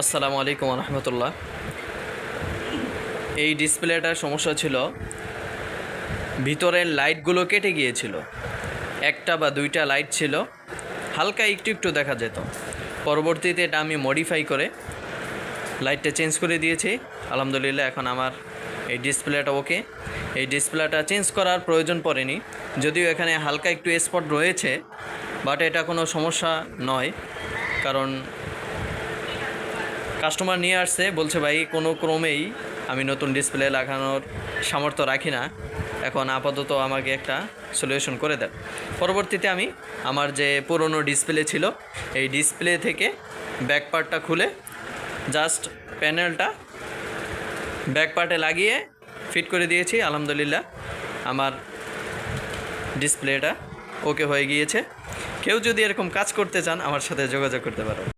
আসসালামু আলাইকুম রহমতুল্লাহ এই ডিসপ্লেটার সমস্যা ছিল, ভিতরের লাইটগুলো কেটে গিয়েছিল। একটা বা দুইটা লাইট ছিল, হালকা একটু একটু দেখা যেত। পরবর্তীতে এটা আমি মডিফাই করে লাইটটা চেঞ্জ করে দিয়েছি। আলহামদুলিল্লাহ, এখন আমার এই ডিসপ্লেটা ওকে এই ডিসপ্লেটা চেঞ্জ করার প্রয়োজন পড়েনি। যদিও এখানে হালকা একটু স্পট রয়েছে বাট এটা কোনো সমস্যা নয়। কারণ কাস্টমার নিয়ে আসছে, বলছে, ভাই, কোনো ক্রমেই আমি নতুন ডিসপ্লে লাগানোর সামর্থ্য রাখি না। এখন আপাতত আমাকে একটা সলিউশন করে দেন। পরবর্তীতে আমি আমার যে পুরনো ডিসপ্লে ছিল, এই ডিসপ্লে থেকে ব্যাক পার্টটা খুলে জাস্ট প্যানেলটা ব্যাক পার্টে লাগিয়ে ফিট করে দিয়েছি। আলহামদুলিল্লাহ, আমার ডিসপ্লেটা ওকে হয়ে গিয়েছে। কেউ যদি এরকম কাজ করতে চান, আমার সাথে যোগাযোগ করতে পারো।